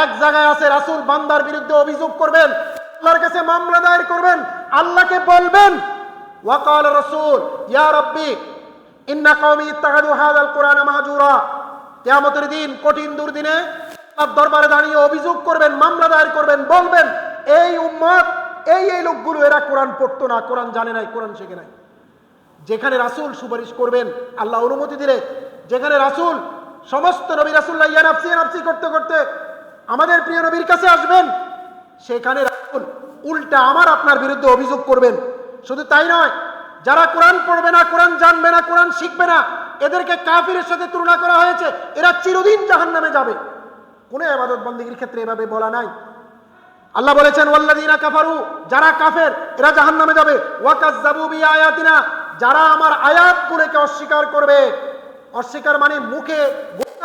এক জায়গায় আছে রাসূল বান্দার বিরুদ্ধে অভিযোগ করবেন, আল্লাহর কাছে মামলা দায়ের করবেন, আল্লাহকে বলবেন, ওয়াকাল রাসূল, ইয়া রাব্বি, ইন্না কওমি ইত্তাখাযু হাযাল কুরআন মাহজুরা। কিয়ামতের দিন, কঠিন দুর্দিনে তার দরবারে দাঁড়িয়ে অভিযোগ করবেন, মামলা দায়ের করবেন, বলবেন, এই উম্মত, এই এই লোকগুলো এরা কোরআন পড়তো না, কোরআন জানে নাই, কোরআন শেখে নাই। যেখানে রাসূল সুপারিশ করবেন, আল্লাহ অনুমতি দিলে, যেখানে রাসূল, সমস্ত নবী রাসূল্লাহ ইয়া নাফসি ইয়া নাফসি করতে করতে আমাদের প্রিয় নবীর কাছে আসবেন, সেখানে রাসূল উল্টা আমার আপনার বিরুদ্ধে অভিযোগ করবেন। শুধু তাই নয়, যারা কোরআন পড়বে না, কোরআন জানবে না, কোরআন শিখবে না, এদেরকে কাফিরের সাথে তুলনা করা হয়েছে, এরা চিরদিন জাহান্নামে যাবে। কোনো আবাদত বন্দীগীর ক্ষেত্রে এভাবে বলা নাই। আল্লাহ বলেছেন, ওয়াল্লাযীনা কাফারু যারা কাফের, এরা জাহান্নামে যাবে। ওয়াকাজ্জাবু বিআয়াতিনা যারা আমার আয়াত আয়াতগুলোকে অস্বীকার করবে। অস্বীকার মানে মুখে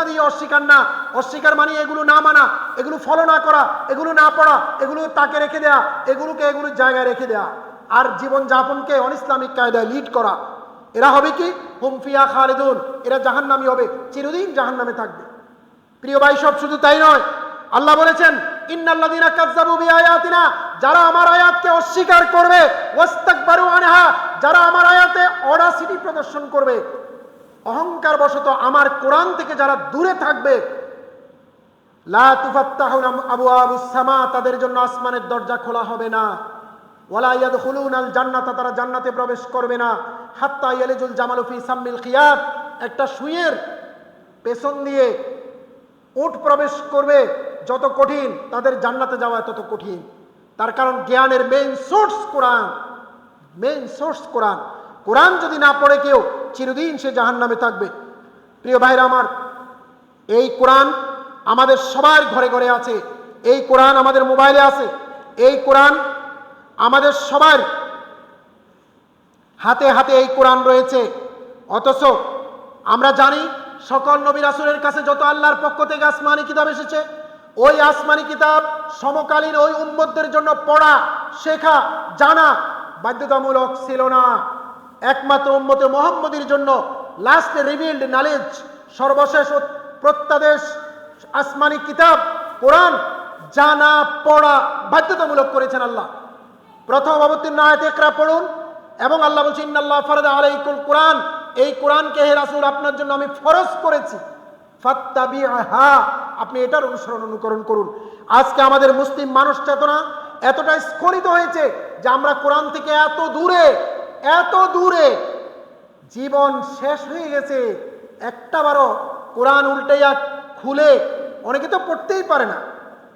দিয়ে অস্বীকার না। অস্বীকার মানে এগুলো না মানা, এগুলো ফলো না করা, এগুলো না পড়া, এগুলো তাকে রেখে দেয়া, এগুলোকে এগুলোর জায়গায় রেখে দেয়া। আর জীবন যাপনকে অনিসলামিক কায়দায় লিড করা। এরা হবে কি? হুমফিয়া খালিদুন। এরা জাহান্নামী হবে, চিরদিন জাহান্নামে থাকবে। প্রিয় ভাই, সব শুধু তাই নয়। আল্লাহ বলেছেন বিআয়াতিনা যারা আমার আয়াতকে অস্বীকার করবে, ওয়াস্তাকবারু যারা আমার আয়াতে অডাসিটি প্রদর্শন করবে অহংকার বশত আমার কোরআন থেকে যারা দূরে থাকবে আবওয়াবুস সামা, তাদের জন্য আসমানের দরজা খোলা হবে না। ওয়ালা ইয়াদখুলুনাল জান্নাতা, তারা জান্নাতে প্রবেশ করবে না। হাত্তা ইয়ালিজুল জামালু ফি সাম্মিল খিয়াত, একটা সুইয়ের পেছন দিয়ে উট প্রবেশ করবে যত কঠিন, তাদের জান্নাতে যাওয়া তত কঠিন। তার কারণ জ্ঞানের মেইন সোর্স কোরআন মেইন সোর্স কোরআন। কোরআন যদি না পড়ে কেউ চিরদিন সে জাহান নামে থাকবে। প্রিয় ভাইরা আমার, এই কোরআন আমাদের সবার ঘরে ঘরে আছে। এই কোরআন আমাদের মোবাইলে আছে। এই কোরআন আমাদের সবার হাতে হাতে এই কোরআন রয়েছে। অথচ আমরা জানি সকল নবী রাসূলের কাছে যত আল্লাহর পক্ষ থেকে আসমানি কিতাব এসেছে, ওই আসমানি কিতাব সমকালীন ওই উম্মতদের জন্য পড়া, শেখা, জানা বাধ্যতামূলক ছিল না। একমাত্র উম্মতে মোহাম্মদের জন্য লাস্ট রিভিল্ড নলেজ সর্বশেষ প্রত্যাদেশ, আসমানি কিতাব, কোরআন জানা, পড়া বাধ্যতামূলক করেছেন আল্লাহ। প্রথম অবতীর্ণ আয়াত একরা পড়ুন এবং আল্লাহ বলছেন, ইন্নাল্লাহ ফরদা আলাইকুল কোরআন। এই কোরআনকে হে রাসূল, আপনার জন্য আমি ফরজ করেছি। ফাত্তাবিহা আপনি এটার অনুসরণ অনুকরণ করুন। আজকে আমাদের মুসলিম মানুষ চেতনা এতটাই স্খলিত হয়েছে যে আমরা কোরআন থেকে এত দূরে এত দূরে জীবন শেষ হয়ে গেছে একটা বারো কোরআন যাক, খুলে, অনেকে তো পড়তেই পারে না।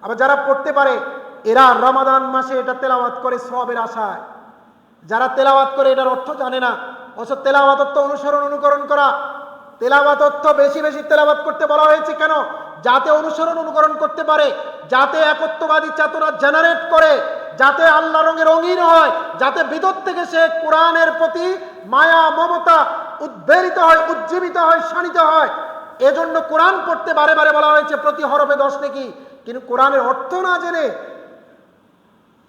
আবার যারা পড়তে পারে, এরা রমাদান মাসে এটা তেলাওয়াত করে সবের আশায়। যারা তেলাওয়াত করে এটার অর্থ জানে না, অথচ তেলাওয়াত অর্থ অনুসরণ অনুকরণ করা তেলাওয়াত অর্থ বেশি বেশি তেলাওয়াত করতে বলা হয়েছে কেন? যাতে অনুসরণ অনুকরণ করতে পারে, যাতে একত্ববাদী চেতনা জেনারেট করে যাতে আল্লাহ রঙে রঙিন হয়, যাতে ভিতর থেকে সে কোরআনের প্রতি মায়া, মমতা উদ্বেলিত হয়, উজ্জীবিত হয়, শানিত হয়। এজন্য কোরআন পড়তে বারে বারে বলা হয়েছে, প্রতি হরফে দশ নাকি। কিন্তু কোরআনের অর্থ না জেনে,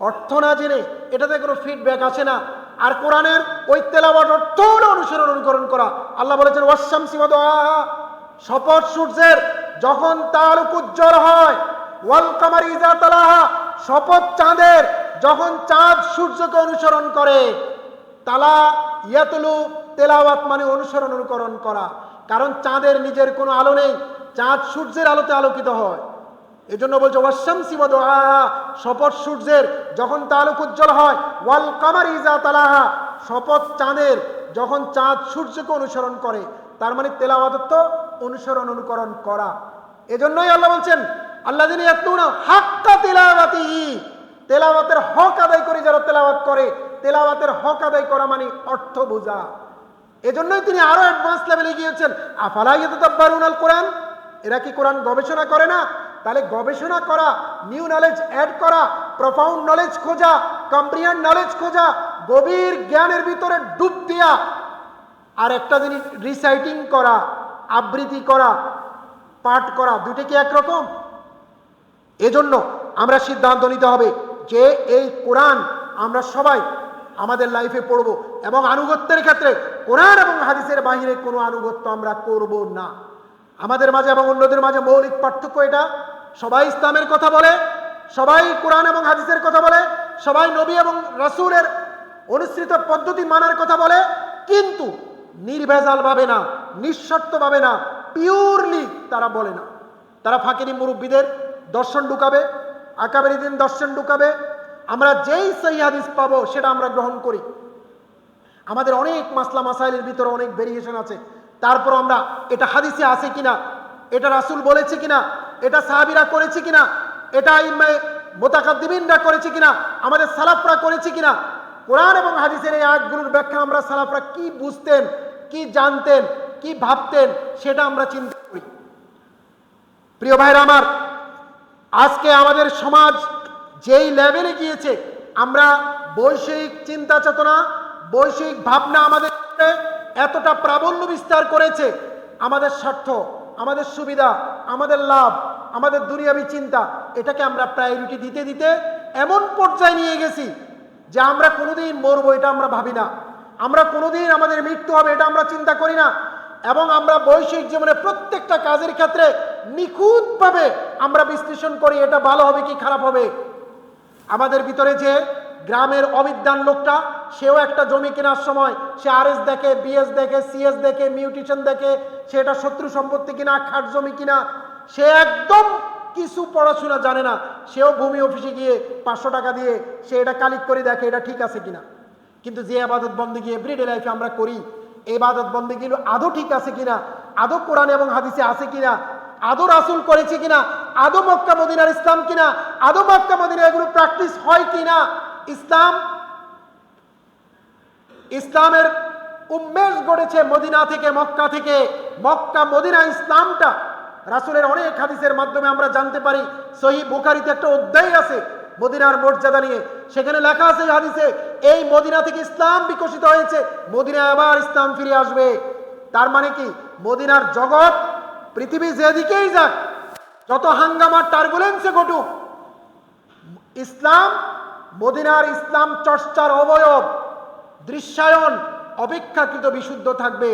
অর্থ না জেনে এটাতে কোনো ফিডব্যাক আসে না। আর কোরআনের ওই তেলাওয়াত অর্থ হলো অনুসরণ, অনুকরণ করা। আল্লাহ বলেছেন ওয়াসাম সিমাদ শপথ সূর্যের যখন তার উজ্জ্বল হয় ওয়াল কামার ইজা তালাহা। শপথ চাঁদের, যখন চাঁদ সূর্যকে অনুসরণ করে, তালা ইয়াতলু তেলাওয়াত মানে অনুসরণ, অনুকরণ করা। কারণ চাঁদের নিজের কোনো আলো নেই, চাঁদ সূর্যের আলোতে আলোকিত হয়। এজন্য বলছে ওয়াশামসি ওয়াদুহা শপথ সূর্যের, যখন তা আলোক উজ্জ্বল হয়, ওয়াল কামার ইজা তালাহা। শপথ চাঁদের, যখন চাঁদ সূর্যকে অনুসরণ করে, তার মানে তেলাওয়াত অনুসরণ, অনুকরণ করা। এজন্যই আল্লাহ বলছেন আল্লাহ যিনি হাক্কা তেলাওয়াতিহি তেলাওয়াতের হক আদায় করে যারা তেলাওয়াত করে, তেলাওয়াতের হক আদায় করা মানে অর্থ বোঝা। এজন্যই তিনি আরও অ্যাডভান্স লেভেলে গিয়েছেন। আফালা ইয়াতাদাব্বারুন আল কোরআন এরা কি কোরআন গবেষণা করে না? তাহলে গবেষণা করা, নিউ নলেজ অ্যাড করা প্রফাউন্ড নলেজ খোঁজা কম্প্রিহেন্ড নলেজ খোঁজা, গভীর জ্ঞানের ভিতরে ডুব দিয়া, আর একটা জিনিস রিসাইটিং করা, আবৃত্তি করা, পাঠ করা দুটো কি একরকম? এজন্য আমরা সিদ্ধান্ত নিতে হবে যে এই কোরআন আমরা সবাই আমাদের লাইফে পড়ব এবং আনুগত্যের ক্ষেত্রে কোরআন এবং হাদিসের বাহিরে কোনো আনুগত্য আমরা করব না। আমাদের মাঝে এবং অন্যদের মাঝে মৌলিক পার্থক্য এটা। সবাই ইসলামের কথা বলে, সবাই কোরআন এবং হাদিসের কথা বলে, সবাই নবী এবং রাসূলের অনুসৃত পদ্ধতি মানার কথা বলে, কিন্তু নির্ভেজাল ভাবে না নিঃশর্ত ভাবে না পিওরলি তারা বলে না। তারা ফাঁকিনি মুরব্বীদের দর্শন ঢুকাবে, আকাবের দিন দর্শন ঢুকাবে। আমরা যেই সহি হাদিস পাবো, সেটা আমরা গ্রহণ করি। আমাদের অনেক মাসলা মাসাইলের ভিতরে অনেক ভেরিয়েশন আছে। তারপর আমরা, এটা হাদিসে আছে কিনা, এটা রাসূল বলেছে কিনা, এটা সাহাবিরা করেছে কিনা, এটা ইম্মে মোতাকাদ্দিমিনরা করেছে কিনা, আমাদের সালাফরা করেছে কিনা, কোরআন এবং হাদিসের এই আয়াতগুলোর ব্যাখ্যা আমরা সালাফরা কি বুঝতেন, কি জানতেন, কি ভাবতেন, সেটা আমরা চিন্তা করি। প্রিয় ভাইরা আমার আজকে আমাদের সমাজ যেই লেভেলে গিয়েছে, আমরা বৈষয়িক চিন্তা চেতনা বৈষয়িক ভাবনা আমাদের এতটা প্রাবল্য বিস্তার করেছে। আমাদের স্বার্থ, আমাদের সুবিধা, আমাদের লাভ, আমাদের দুনিয়াবি চিন্তা, এটাকে আমরা প্রায়োরিটি দিতে দিতে এমন পর্যায়ে নিয়ে গেছি যে আমরা কোনোদিন মরবো এটা আমরা ভাবি না। আমরা কোনোদিন আমাদের মৃত্যু হবে এটা আমরা চিন্তা করি না। এবং আমরা বৈষয়িক জীবনে প্রত্যেকটা কাজের ক্ষেত্রে নিখুঁতভাবে আমরা বিশ্লেষণ করি, এটা ভালো হবে কি খারাপ হবে? আমাদের ভিতরে যে গ্রামের অবিদ্যান লোকটা, সেও একটা জমি কেনার সময়, সে আরএস দেখে, বিএস দেখে, সিএস দেখে, মিউটিশন দেখে, সে এটা শত্রু সম্পত্তি কিনা, খাট জমি কিনা, সে একদম কিছু পড়াশোনা জানে না। সেও ভূমি অফিসে গিয়ে পাঁচশো টাকা দিয়ে সে এটা কালিক করে দেখে এটা ঠিক আছে কিনা। কিন্তু যে আবাদত বন্দী এভরিডে লাইফে আমরা করি এই আবাদত বন্দীগুলো আদৌ ঠিক আছে কিনা, আদৌ কোরআন এবং হাদিসে আছে কিনা আদৌ রাসুল করেছে কিনা? আদৌ মক্কা মদিনার ইসলাম কিনা? আদৌ মক্কা মদিনা এগুলো প্র্যাকটিস হয় কিনা? ইসলাম, ইসলামের উন্মেষ গড়েছে মদিনা থেকে মক্কা থেকে। মক্কা মদিনা ইসলামটা রাসুলের অনেক হাদিসের মাধ্যমে আমরা জানতে পারি। সহি বুখারিতে একটা অধ্যায় আছে মদিনার মর্যাদা নিয়ে। সেখানে লেখা আছে হাদিসে, এই মদিনা থেকে ইসলাম বিকশিত হয়েছে মদিনা আবার ইসলাম ফিরে আসবে। তার মানে কি? মদিনার জগৎ পৃথিবী যেদিকেই যাক, যত হাঙ্গামার টার্বুলেন্সে ঘটুক, ইসলাম, মদিনার ইসলাম চর্চার অবয়ব, দৃশ্যায়ন, অপেক্ষাকৃত বিশুদ্ধ থাকবে।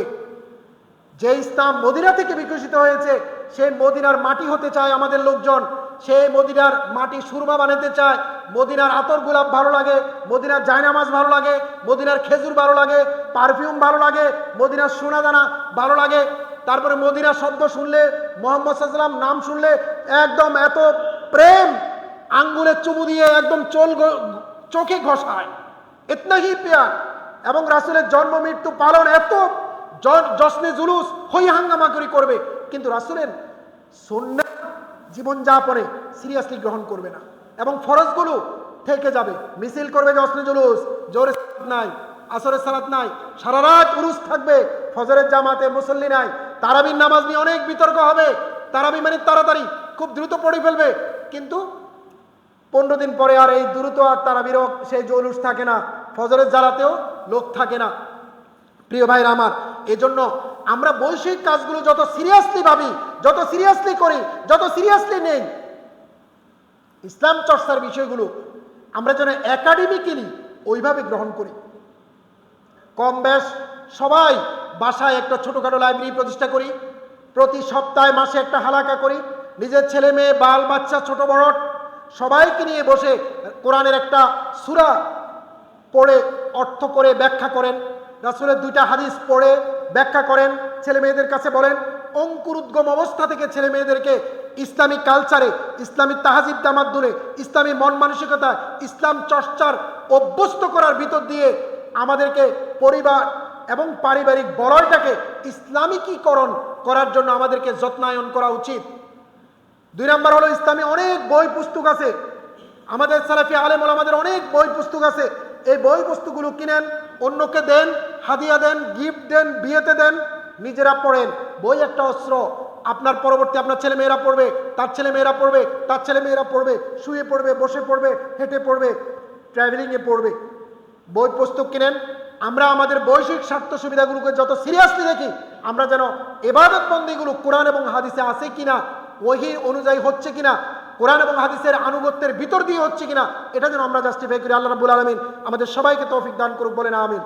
যে ইসলাম মদিনা থেকে বিকশিত হয়েছে সেই মদিনার মাটি হতে চায় আমাদের লোকজন সেই মদিনার মাটি সুরমা বানাতে চায়। মদিনার আতর গোলাপ ভালো লাগে, মদিনার জায়নামাজ ভালো লাগে, মদিনার খেজুর ভালো লাগে, পারফিউম ভালো লাগে, মদিনার সোনাদানা ভালো লাগে। তারপরে মদিনার শব্দ শুনলে, মোহাম্মদ সাল্লাম নাম শুনলে একদম এত প্রেম আঙ্গুলে চুমু দিয়ে একদম চোল চোখে ঘষায়। ইতনাহি পেয়ার। এবং রাসুলের জন্ম মৃত্যু পালন এত জশ্নে জুলুস, হই হাঙ্গামা করে করবে। কিন্তু রাসুলের সন্ন্য জীবনযাপনে সিরিয়াসলি গ্রহণ করবে না। এবং ফরজগুলো থেকে যাবে। মিছিল করবে জশ্নে জুলুস জোরে নাই, আসরের সালাত নাই, সারা রাত উরুস থাকবে, ফজরের জামাতে মুসল্লি নাই তারাবির নামাজ নিয়ে অনেক বিতর্ক হবে। তারাবি মানে তাড়াতাড়ি, খুব দ্রুত পড়ে ফেলবে। কিন্তু পনেরো দিন পরে আর এই দ্রুত আর তারা বিরক সেই জৌলুস থাকে না, ফজরের জ্বালাতেও লোক থাকে না। প্রিয় ভাইরা আমার, এজন্য আমরা বৈষয়িক কাজগুলো যত সিরিয়াসলি ভাবি, যত সিরিয়াসলি করি, যত সিরিয়াসলি নেই, ইসলাম চর্চার বিষয়গুলো আমরা যেন একাডেমিক্যালি ওইভাবে গ্রহণ করি। কম বেশ সবাই বাসায় একটা ছোটোখাটো লাইব্রেরি প্রতিষ্ঠা করি। প্রতি সপ্তাহে মাসে একটা হালাকা করি। নিজের ছেলে মেয়ে, বাল, বাচ্চা, ছোট, বড় সবাইকে নিয়ে বসে কোরআনের একটা সুরা পড়ে, অর্থ করে ব্যাখ্যা করেন। রাসুলের দুইটা হাদিস পড়ে ব্যাখ্যা করেন। ছেলে মেয়েদের কাছে বলেন, অঙ্কুর উদ্গম অবস্থা থেকে ছেলে মেয়েদেরকে ইসলামিক কালচারে ইসলামিক তাহাজিব তামাদ্দুনে, ইসলামী মন মানসিকতা ইসলাম চর্চার অভ্যস্ত করার ভিতর দিয়ে আমাদেরকে পরিবার এবং পারিবারিক বলয়টাকে ইসলামিকীকরণ করার জন্য আমাদেরকে যত্নায়ন করা উচিত। দুই নম্বর হলো ইসলামী অনেক বই পুস্তক আছে। আমাদের সালাফি আলেম আমাদের অনেক বই পুস্তক আছে। এই বই পুস্তকগুলো কিনেন, অন্যকে দেন, হাদিয়া দেন, গিফট দেন, বিয়েতে দেন, নিজেরা পড়েন। বই একটা অস্ত্র। আপনার পরবর্তী আপনার ছেলে মেয়েরা পড়বে, তার ছেলে মেয়েরা পড়বে, তার ছেলে মেয়েরা পড়বে, শুয়ে পড়বে, বসে পড়বে, হেঁটে পড়বে ট্রাভেলিংয়ে পড়বে। বই পুস্তক কিনেন আমরা আমাদের বৈশ্বিক স্বার্থ সুবিধাগুলোকে যত সিরিয়াসলি দেখি, আমরা যেন এবাদত বন্দীগুলো কোরআন এবং হাদিসে আছে কিনা, ওহি অনুযায়ী হচ্ছে কিনা, কোরআন এবং হাদিসের আনুগত্যের ভিতর দিয়ে হচ্ছে কিনা, এটা যেন আমরা জাস্টিফাই করি। আল্লাহ রাবুল আলমিন আমাদের সবাইকে তৌফিক দান করুক বলে না আমিন।